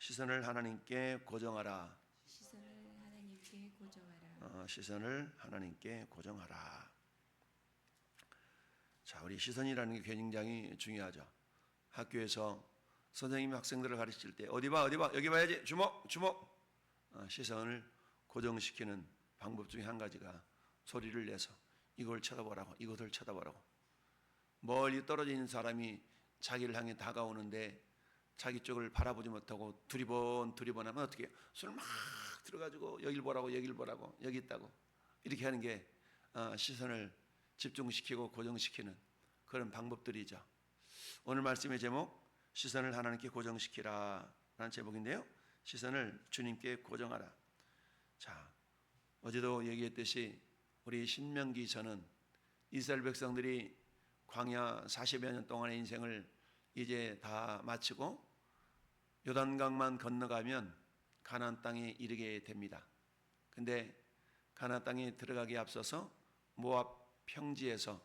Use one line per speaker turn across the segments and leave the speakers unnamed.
시선을 하나님께 고정하라.
시선을 하나님께 고정하라.
어, 시선을 하나님께 고정하라. 자, 우리 시선이라는 게 굉장히 중요하죠. 학교에서 선생님이 학생들을 가르칠 때 어디 봐, 어디 봐, 여기 봐야지, 주목, 주목. 어, 시선을 고정시키는 방법 중에 한 가지가 소리를 내서 이걸 쳐다보라고, 이것을 쳐다보라고. 멀리 떨어져 있는 사람이 자기를 향해 다가오는데 자기 쪽을 바라보지 못하고 두리번 두리번 하면 어떻게 해요? 손을 막 들어가지고 여길 보라고 여길 보라고 여기 있다고 이렇게 하는 게 어, 시선을 집중시키고 고정시키는 그런 방법들이죠. 오늘 말씀의 제목 시선을 하나님께 고정시키라 라는 제목인데요. 시선을 주님께 고정하라. 자, 어제도 얘기했듯이 우리 신명기 전은 이스라엘 백성들이 광야 40여 년 동안의 인생을 이제 다 마치고 요단강만 건너가면 가나안 땅에 이르게 됩니다. 근데 가나안 땅에 들어가기 앞서서 모압 평지에서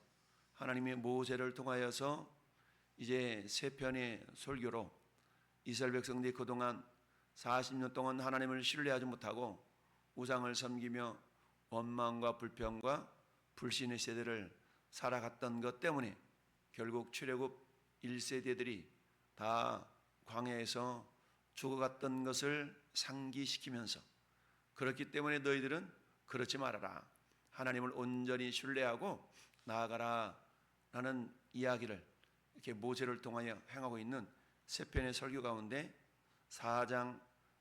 하나님의 모세를 통하여서 이제 세 편의 설교로 이스라엘 백성들이 그동안 40년 동안 하나님을 신뢰하지 못하고 우상을 섬기며 원망과 불평과 불신의 세대를 살아갔던 것 때문에 결국 출애굽 1세대들이 다 광야에서 죽어갔던 것을 상기시키면서 그렇기 때문에 너희들은 그렇지 말아라. 하나님을 온전히 신뢰하고 나아가라. 라는 이야기를 이렇게 모세를 통하여 행하고 있는 세 편의 설교 가운데 4장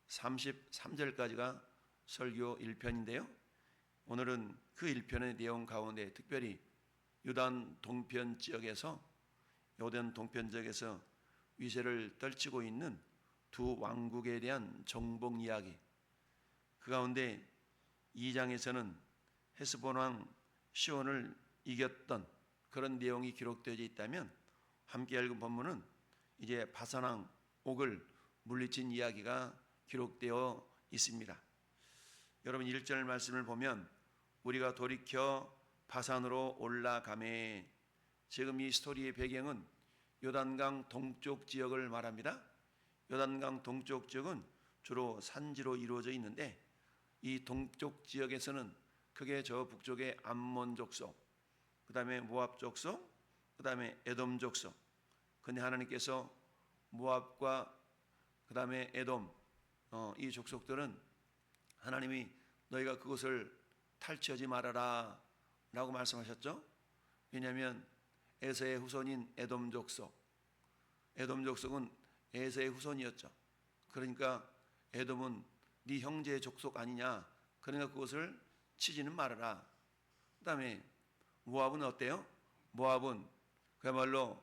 33절까지가 설교 1편인데요. 오늘은 그 1편의 내용 가운데 특별히 유단 동편 지역에서 요단 동편 지역에서 위세를 떨치고 있는 두 왕국에 대한 정복 이야기. 그 가운데 2장에서는 헤스본 왕 시온을 이겼던 그런 내용이 기록되어 있다면 함께 읽은 본문은 이제 바산 왕 옥을 물리친 이야기가 기록되어 있습니다. 여러분 1절 말씀을 보면 우리가 돌이켜 바산으로 올라가매 지금 이 스토리의 배경은 요단강 동쪽 지역을 말합니다. 요단강 동쪽 지역은 주로 산지로 이루어져 있는데 이 동쪽 지역에서는 크게 저 북쪽에 암몬 족속, 그 다음에 모압 족속, 그 다음에 에돔 족속. 근데 하나님께서 모압과 그 다음에 에돔 어, 이 족속들은 하나님이 너희가 그것을 탈취하지 말아라 라고 말씀하셨죠. 왜냐하면 에서의 후손인 에돔 족속, 에돔 족속은 에서의 후손이었죠. 그러니까 에돔은 네 형제의 족속 아니냐. 그러니까 그것을 치지는 말아라. 그 다음에 모압은 어때요? 모압은 그야말로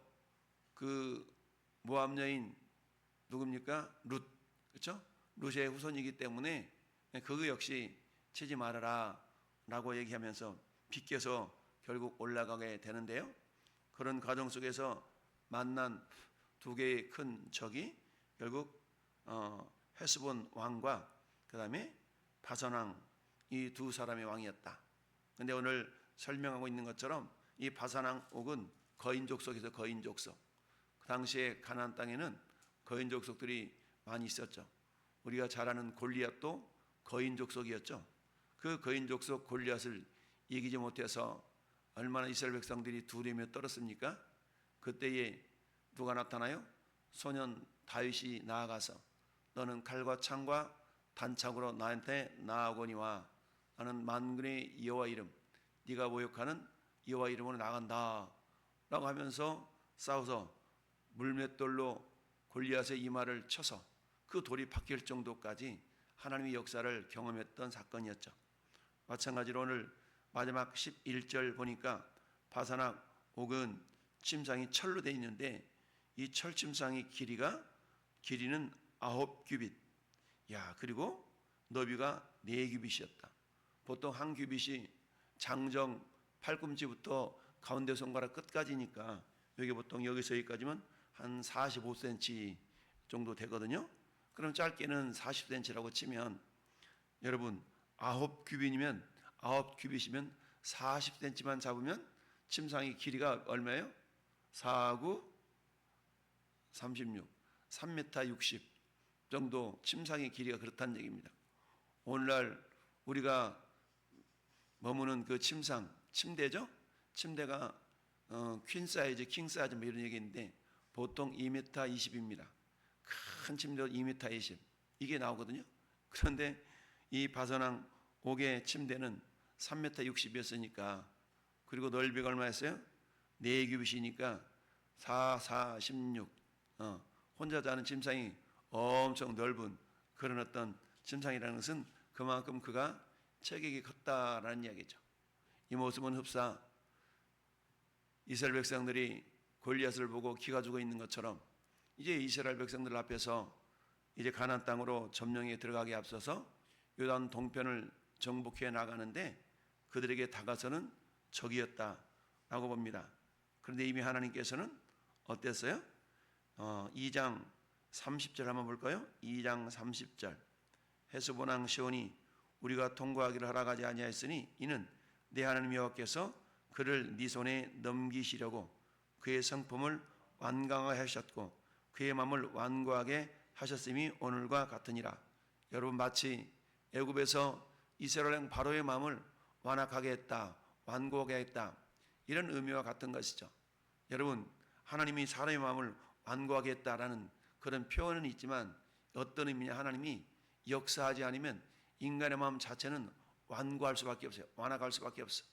그 모압 여인 누굽니까? 룻. 그렇죠? 룻의 후손이기 때문에 그거 역시 치지 말아라 라고 얘기하면서 비껴서 결국 올라가게 되는데요. 그런 과정 속에서 만난 두 개의 큰 적이 결국 어, 헤스본 왕과 그 다음에 바산왕 이 두 사람의 왕이었다. 근데 오늘 설명하고 있는 것처럼 이 바산 왕 옥은 거인족 속에서 거인족 속. 그 당시에 가나안 땅에는 거인족 속들이 많이 있었죠. 우리가 잘 아는 골리앗도 거인족 속이었죠. 그 거인족 속 골리앗을 이기지 못해서 얼마나 이스라엘 백성들이 두려움에 떨었습니까? 그때에 누가 나타나요? 소년 다윗이 나아가서 너는 칼과 창과 단창으로 나한테 나아오거니와 나는 만군의 여호와 이름 네가 모욕하는 여호와 이름으로 나간다 라고 하면서 싸워서 물맷돌로 골리앗의 이마를 쳐서 그 돌이 바뀔 정도까지 하나님의 역사를 경험했던 사건이었죠. 마찬가지로 오늘 마지막 11절 보니까 바사낙 옥은 침상이 철로 되어 있는데 이 철침상의 길이가 길이는 아홉 규빗. 야, 그리고 너비가 네 규빗이었다. 보통 한 규빗이 장정 팔꿈치부터 가운데 손가락 끝까지니까 여기 보통 여기서 여기까지면 한 45cm 정도 되거든요. 그럼 짧게는 40cm라고 치면 여러분 아홉 규빗이면 아홉 규빗이면 40cm만 잡으면 침상의 길이가 얼마예요? 4, 9, 36, 3m 60. 정도 침상의 길이가 그렇다는 얘기입니다. 오늘날 우리가 머무는 그 침상, 침대죠? 침대가 어, 퀸 사이즈, 킹 사이즈 뭐 이런 얘기인데 보통 2m 20입니다. 큰 침대 2m 20 이게 나오거든요. 그런데 이 바선왕 옥의 침대는 3m 60이었으니까 그리고 넓이가 얼마였어요? 4규빗이니까 4, 4, 16 어, 혼자 자는 침상이 엄청 넓은 그런 어떤 침상이라는 것은 그만큼 그가 체격이 컸다라는 이야기죠. 이 모습은 흡사 이스라엘 백성들이 골리앗을 보고 기가 죽어 있는 것처럼 이제 이스라엘 백성들 앞에서 이제 가나안 땅으로 점령에 들어가기 앞서서 요단 동편을 정복해 나가는데 그들에게 다가서는 적이었다라고 봅니다. 그런데 이미 하나님께서는 어땠어요? 어, 2장 30절 한번 볼까요? 2장 30절 헤스보낭 시온이 우리가 통과하기를 허락하지 아니하였으니 이는 내 하나님 여호와께서 그를 네 손에 넘기시려고 그의 성품을 완강하게 하셨고 그의 마음을 완고하게 하셨음이 오늘과 같으니라. 여러분 마치 애굽에서 이스라엘 왕 바로의 마음을 완악하게 했다, 완고하게 했다 이런 의미와 같은 것이죠. 여러분 하나님이 사람의 마음을 완고하게 했다라는 그런 표현은 있지만 어떤 의미냐 하나님이 역사하지 않으면 인간의 마음 자체는 완고할 수밖에 없어요. 완악할 수밖에 없어.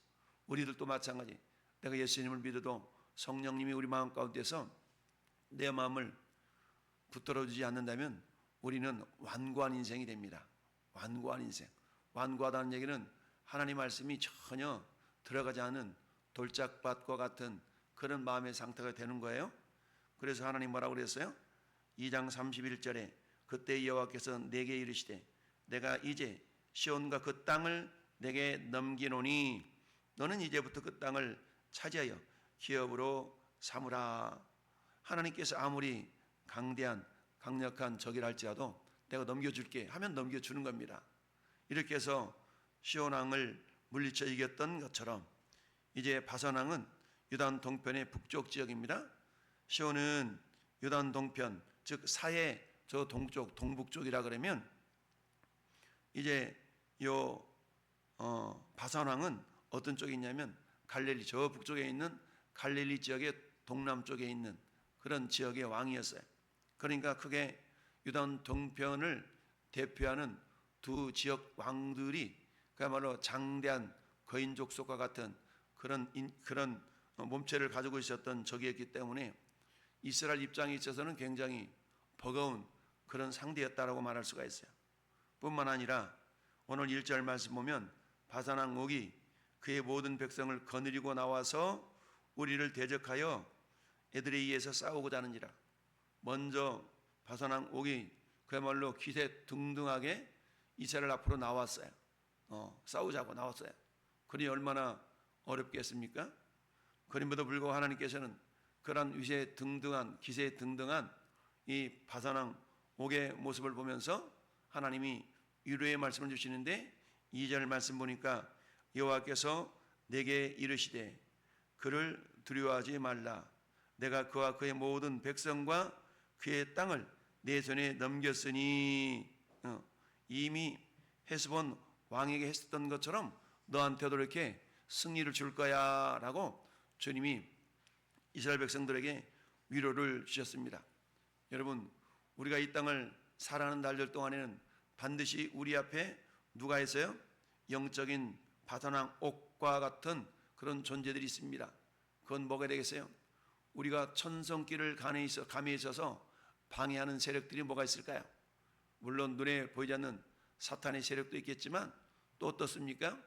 우리들도 마찬가지. 내가 예수님을 믿어도 성령님이 우리 마음 가운데서 내 마음을 붙들어 주지 않는다면 우리는 완고한 인생이 됩니다. 완고한 인생. 완고하다는 얘기는 하나님 말씀이 전혀 들어가지 않은 돌짝밭과 같은 그런 마음의 상태가 되는 거예요. 그래서 하나님 뭐라고 그랬어요? 2장 31절에 그때 여호와께서 내게 이르시되 내가 이제 시온과 그 땅을 내게 넘기노니 너는 이제부터 그 땅을 차지하여 기업으로 삼으라. 하나님께서 아무리 강대한 강력한 적이라 할지라도 내가 넘겨줄게 하면 넘겨주는 겁니다. 이렇게 해서 시온 왕을 물리쳐 이겼던 것처럼 이제 바산 왕은 유단 동편의 북쪽 지역입니다. 시온은 유단 동편 즉 사해 저 동쪽 동북쪽이라 그러면 이제 요 어, 바산 왕은 어떤 쪽에 있냐면 갈릴리 저 북쪽에 있는 갈릴리 지역의 동남쪽에 있는 그런 지역의 왕이었어요. 그러니까 크게 유단 동편을 대표하는 두 지역 왕들이 그야말로 장대한 거인 족 속과 같은 그런 인, 그런 몸체를 가지고 있었던 적이었기 때문에 이스라엘 입장에 있어서는 굉장히 버거운 그런 상대였다라고 말할 수가 있어요. 뿐만 아니라 오늘 1절 말씀 보면 바산왕 옥이 그의 모든 백성을 거느리고 나와서 우리를 대적하여 의해서 싸우고자 하는지라 먼저 바산왕 옥이 그야말로 기세 등등하게 이스라엘 앞으로 나왔어요. 어, 싸우자고 나왔어요. 그러니 얼마나 어렵겠습니까? 그림에도 불구하고 하나님께서는 그러한 위세 등등한 기세 등등한 이 바산왕 옥의 모습을 보면서 하나님이 위로의 말씀을 주시는데 2절 말씀 보니까 여호와께서 내게 이르시되 그를 두려워하지 말라 내가 그와 그의 모든 백성과 그의 땅을 내 손에 넘겼으니 어, 이미 헤스본 왕에게 했었던 것처럼 너한테도 이렇게 승리를 줄 거야 라고 주님이 이스라엘 백성들에게 위로를 주셨습니다. 여러분 우리가 이 땅을 살아가는 날들 동안에는 반드시 우리 앞에 누가 있어요? 영적인 바다낭 옥과 같은 그런 존재들이 있습니다. 그건 뭐가 되겠어요? 우리가 천성길을 감에 있어서 방해하는 세력들이 뭐가 있을까요? 물론 눈에 보이지 않는 사탄의 세력도 있겠지만 또 어떻습니까?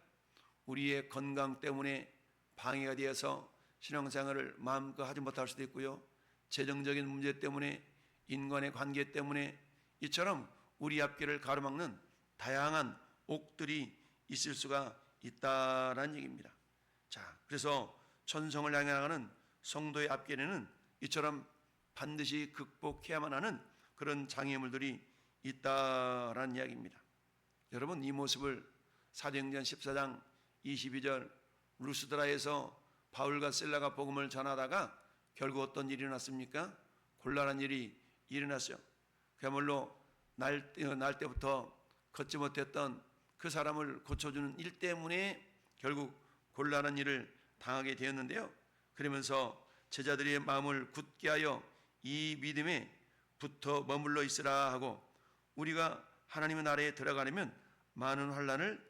우리의 건강 때문에 방해가 되어서 신앙생활을 마음껏 하지 못할 수도 있고요. 재정적인 문제 때문에 인간의 관계 때문에 이처럼 우리 앞길을 가로막는 다양한 옥들이 있을 수가 있다라는 얘기입니다. 자, 그래서 천성을 향해 나가는 성도의 앞길에는 이처럼 반드시 극복해야만 하는 그런 장애물들이 있다라는 이야기입니다. 여러분 이 모습을 사도행전 14장 22절 루스드라에서 바울과 셀라가 복음을 전하다가 결국 어떤 일이 일어났습니까? 곤란한 일이 일어났어요. 그야말로 날, 어, 날 때부터 걷지 못했던 그 사람을 고쳐주는 일 때문에 결국 곤란한 일을 당하게 되었는데요. 그러면서 제자들의 마음을 굳게 하여 이 믿음에 붙어 머물러 있으라 하고 우리가 하나님의 나라에 들어가려면 많은 환란을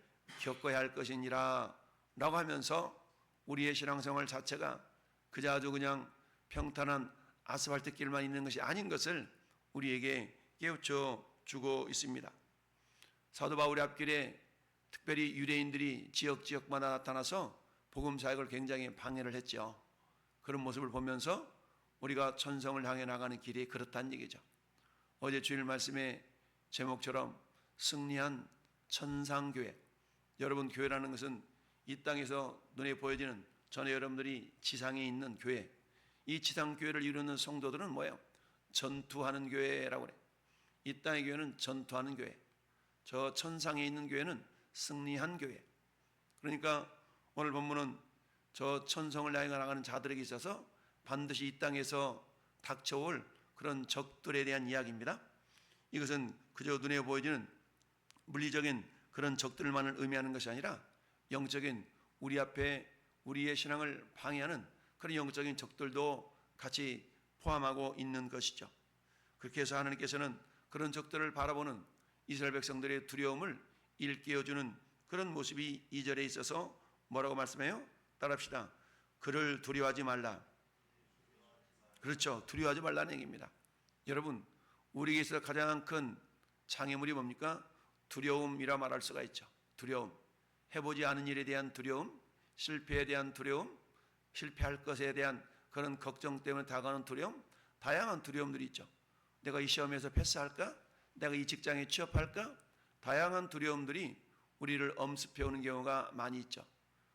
겪어야 할 것이니라 라고 하면서 우리의 신앙생활 자체가 그저 아주 그냥 평탄한 아스팔트 길만 있는 것이 아닌 것을 우리에게 깨우쳐 주고 있습니다. 사도 바울의 앞길에 특별히 유대인들이 지역 지역마다 나타나서 복음 사역을 굉장히 방해를 했죠. 그런 모습을 보면서 우리가 천성을 향해 나가는 길이 그렇다는 얘기죠. 어제 주일 말씀의 제목처럼 승리한 천상교회. 여러분 교회라는 것은 이 땅에서 눈에 보여지는 전에 여러분들이 지상에 있는 교회. 이 지상 교회를 이루는 성도들은 뭐예요? 전투하는 교회라고 그래. 이 땅의 교회는 전투하는 교회. 저 천상에 있는 교회는 승리한 교회. 그러니까 오늘 본문은 저 천성을 향해 나가는 자들에게 있어서 반드시 이 땅에서 닥쳐올 그런 적들에 대한 이야기입니다. 이것은 그저 눈에 보여지는 물리적인 그런 적들만을 의미하는 것이 아니라 영적인 우리 앞에 우리의 신앙을 방해하는 그런 영적인 적들도 같이 포함하고 있는 것이죠. 그렇게 해서 하나님께서는 그런 적들을 바라보는 이스라엘 백성들의 두려움을 일깨워주는 그런 모습이 이절에 있어서 뭐라고 말씀해요? 따라합시다. 그를 두려워하지 말라. 그렇죠. 두려워하지 말라는 얘기입니다. 여러분, 우리에게 있어 가장 큰 장애물이 뭡니까? 두려움이라 말할 수가 있죠. 두려움. 해보지 않은 일에 대한 두려움, 실패에 대한 두려움, 실패할 것에 대한 그런 걱정 때문에 다가오는 두려움, 다양한 두려움들이 있죠. 내가 이 시험에서 패스할까? 내가 이 직장에 취업할까? 다양한 두려움들이 우리를 엄습해 오는 경우가 많이 있죠.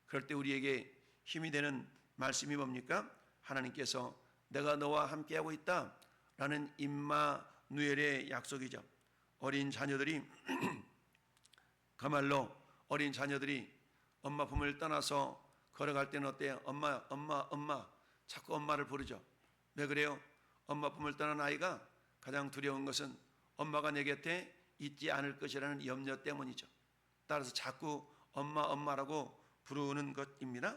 그럴 때 우리에게 힘이 되는 말씀이 뭡니까? 하나님께서 내가 너와 함께하고 있다 라는 임마누엘의 약속이죠. 어린 자녀들이 그말로 어린 자녀들이 엄마 품을 떠나서 걸어갈 때는 어때요? 엄마, 엄마, 엄마. 자꾸 엄마를 부르죠. 왜 그래요? 엄마 품을 떠난 아이가 가장 두려운 것은 엄마가 내 곁에 있지 않을 것이라는 염려 때문이죠. 따라서 자꾸 엄마, 엄마라고 부르는 것입니다.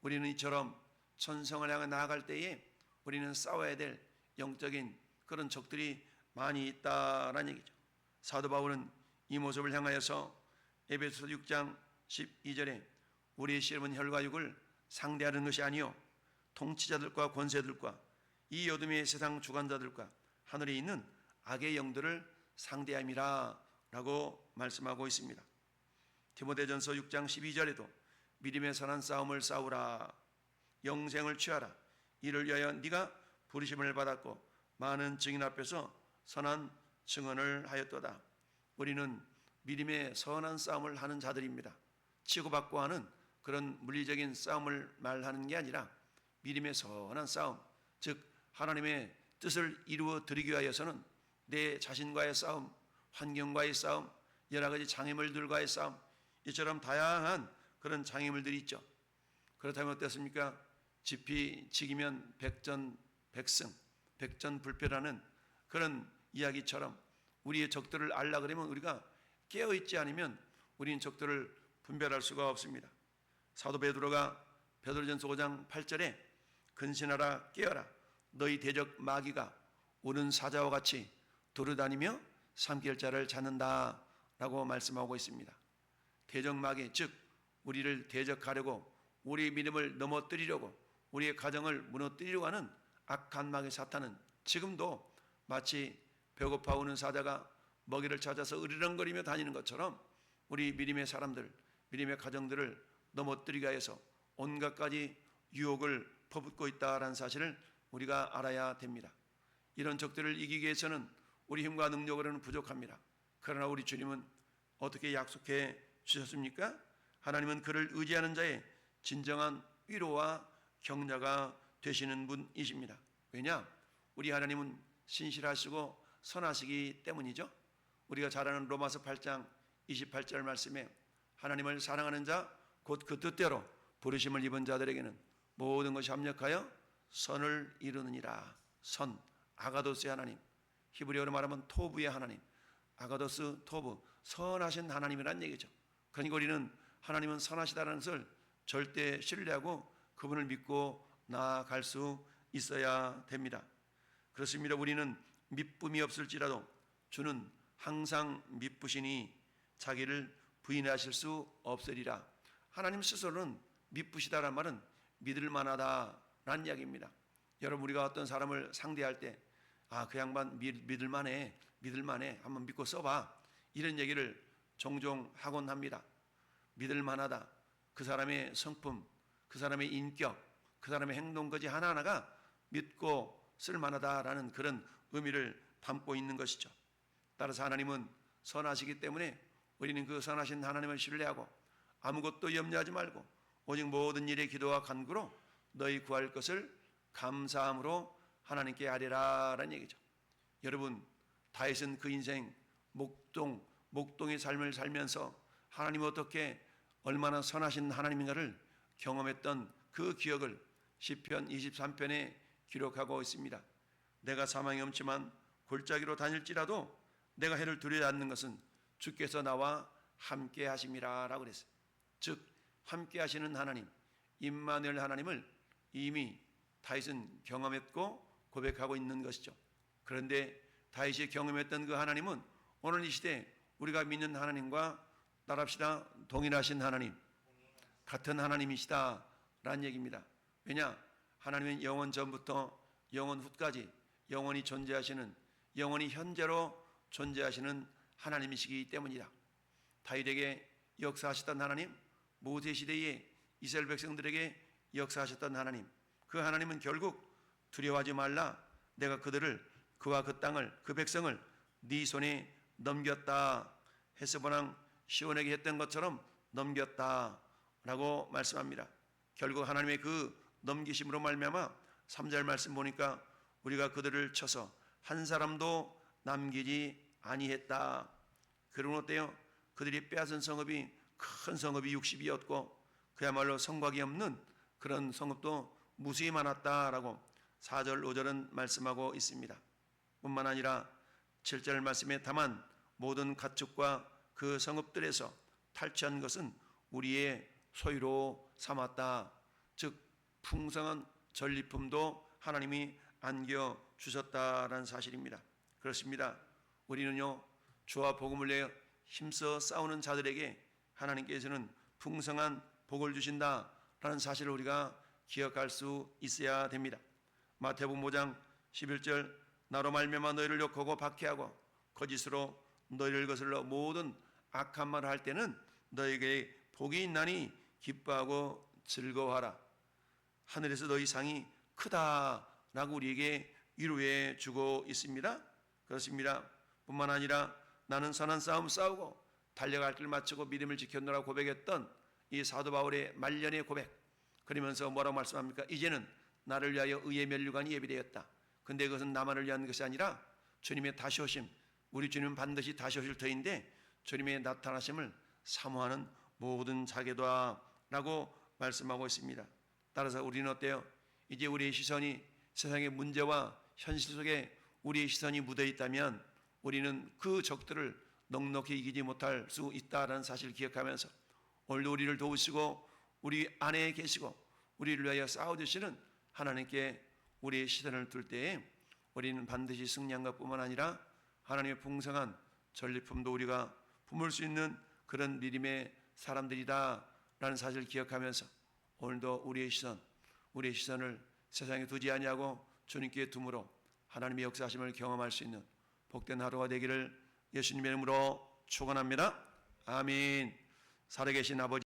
우리는 이처럼 천성을 향해 나아갈 때에 우리는 싸워야 될 영적인 그런 적들이 많이 있다라는 얘기죠. 사도 바울은 이 모습을 향하여서 에베소 6장 12절에 우리의 시험은 혈과 육을 상대하는 것이 아니요 통치자들과 권세들과 이 어둠의 세상 주관자들과 하늘에 있는 악의 영들을 상대함이라라고 말씀하고 있습니다. 디모데전서 6장 12절에도 믿음의 선한 싸움을 싸우라 영생을 취하라 이를 위하여 네가 부르심을 받았고 많은 증인 앞에서 선한 증언을 하였도다. 우리는 믿음의 선한 싸움을 하는 자들입니다. 치고받고 하는 그런 물리적인 싸움을 말하는 게 아니라 믿음의 선한 싸움, 즉 하나님의 뜻을 이루어 드리기 위하여서는 내 자신과의 싸움, 환경과의 싸움, 여러 가지 장애물들과의 싸움, 이처럼 다양한 그런 장애물들이 있죠. 그렇다면 어떻습니까? 지피 지기면 백전 백승, 백전불패라는 그런 이야기처럼 우리의 적들을 알라 그러면 우리가 깨어 있지 않으면 우리는 적들을 분별할 수가 없습니다. 사도 베드로가 베드로전서 5장 8절에 근신하라 깨어라 너희 대적 마귀가 오는 사자와 같이 돌아다니며 삼킬 자를 찾는다라고 말씀하고 있습니다. 대적 마귀 즉 우리를 대적하려고 우리의 믿음을 넘어뜨리려고 우리의 가정을 무너뜨리려고 하는 악한 마귀 사탄은 지금도 마치 배고파 오는 사자가 먹이를 찾아서 으르렁거리며 다니는 것처럼 우리 믿음의 사람들, 믿음의 가정들을 넘어뜨리기 위해서 온갖 가지 유혹을 퍼붓고 있다라는 사실을 우리가 알아야 됩니다. 이런 적들을 이기기 위해서는 우리 힘과 능력으로는 부족합니다. 그러나 우리 주님은 어떻게 약속해 주셨습니까? 하나님은 그를 의지하는 자의 진정한 위로와 격려가 되시는 분이십니다. 왜냐? 우리 하나님은 신실하시고 선하시기 때문이죠. 우리가 잘 아는 로마서 8장 28절 말씀에 하나님을 사랑하는 자 곧 그 뜻대로 부르심을 입은 자들에게는 모든 것이 합력하여 선을 이루느니라. 선 아가도스의 하나님, 히브리어로 말하면 토부의 하나님, 아가도스 토브 선하신 하나님이란 얘기죠. 그러니까 우리는 하나님은 선하시다는 것을 절대 신뢰하고 그분을 믿고 나아갈 수 있어야 됩니다. 그렇습니다. 우리는 믿음이 없을지라도 주는 항상 믿으시니 자기를 부인하실 수 없으리라. 하나님 스스로는 믿으시다란 말은 믿을 만하다라는 이야기입니다. 여러분 우리가 어떤 사람을 상대할 때 아 그 양반 믿, 믿을 만해 믿을 만해 한번 믿고 써 봐 이런 얘기를 종종 하곤 합니다. 믿을 만하다 그 사람의 성품 그 사람의 인격 그 사람의 행동까지 하나하나가 믿고 쓸만하다라는 그런 의미를 담고 있는 것이죠. 따라서 하나님은 선하시기 때문에 우리는 그 선하신 하나님을 신뢰하고 아무것도 염려하지 말고 오직 모든 일에 기도와 간구로 너희 구할 것을 감사함으로 하나님께 아뢰라라는 얘기죠. 여러분 다윗은 그 인생 목동 목동의 삶을 살면서 하나님 어떻게 얼마나 선하신 하나님인가를 경험했던 그 기억을 시편 23편에 기록하고 있습니다. 내가 사망이 없지만 골짜기로 다닐지라도 내가 해를 두려워 않는 것은 주께서 나와 함께 하심이라 라고 그랬어요. 즉 함께 하시는 하나님 임마누엘 하나님을 이미 다윗은 경험했고 고백하고 있는 것이죠. 그런데 다윗이 경험했던 그 하나님은 오늘 이 시대 우리가 믿는 하나님과 따랍시다 동일하신 하나님 같은 하나님이시다라는 얘기입니다. 왜냐 하나님은 영원 전부터 영원 후까지 영원히 존재하시는 영원히 현재로 존재하시는 하나님이시기 때문이다. 다윗에게 역사하셨던 하나님, 모세 시대에 이스라엘 백성들에게 역사하셨던 하나님, 그 하나님은 결국 두려워하지 말라. 내가 그들을 그와 그 땅을 그 백성을 네 손에 넘겼다. 헤스보랑 시온에게 했던 것처럼 넘겼다라고 말씀합니다. 결국 하나님의 그 넘기심으로 말미암아 3절 말씀 보니까 우리가 그들을 쳐서 한 사람도 남기지 아니했다. 그러면 어때요? 그들이 빼앗은 성읍이 큰 성읍이 60이었고 그야말로 성곽이 없는 그런 성읍도 무수히 많았다라고 4절 5절은 말씀하고 있습니다. 뿐만 아니라 7절 말씀에 다만 모든 가축과 그 성읍들에서 탈취한 것은 우리의 소유로 삼았다. 즉 풍성한 전리품도 하나님이 안겨 주셨다라는 사실입니다. 그렇습니다. 우리는요 주와 복음을 내어 힘써 싸우는 자들에게 하나님께서는 풍성한 복을 주신다라는 사실을 우리가 기억할 수 있어야 됩니다. 마태복음 5장 11절 나로 말미암아 너희를 욕하고 박해하고 거짓으로 너희를 거슬러 모든 악한 말을 할 때는 너에게 복이 있나니 기뻐하고 즐거워하라. 하늘에서 너희 상이 크다 라고 우리에게 위로해 주고 있습니다. 그렇습니다. 뿐만 아니라 나는 선한 싸움 싸우고 달려갈 길 마치고 믿음을 지켰노라 고백했던 이 사도 바울의 말년의 고백. 그러면서 뭐라고 말씀합니까? 이제는 나를 위하여 의의 면류관이 예비되었다. 근데 그것은 나만을 위한 것이 아니라 주님의 다시 오심. 우리 주님은 반드시 다시 오실 터인데 주님의 나타나심을 사모하는 모든 자게다라고 말씀하고 있습니다. 따라서 우리는 어때요? 이제 우리의 시선이 세상의 문제와 현실 속에 우리의 시선이 묻어 있다면 우리는 그 적들을 넉넉히 이기지 못할 수 있다라는 사실을 기억하면서 오늘도 우리를 도우시고 우리 안에 계시고 우리를 위하여 싸워주시는 하나님께 우리의 시선을 둘 때에 우리는 반드시 승리한 것뿐만 아니라 하나님의 풍성한 전리품도 우리가 품을 수 있는 그런 믿음의 사람들이다라는 사실을 기억하면서 오늘도 우리의 시선, 우리의 시선을 세상에 두지 아니하고 주님께 둠으로 하나님의 역사하심을 경험할 수 있는 복된 하루가 되기를 예수님의 이름으로 축원합니다. 아멘. 살아계신 아버지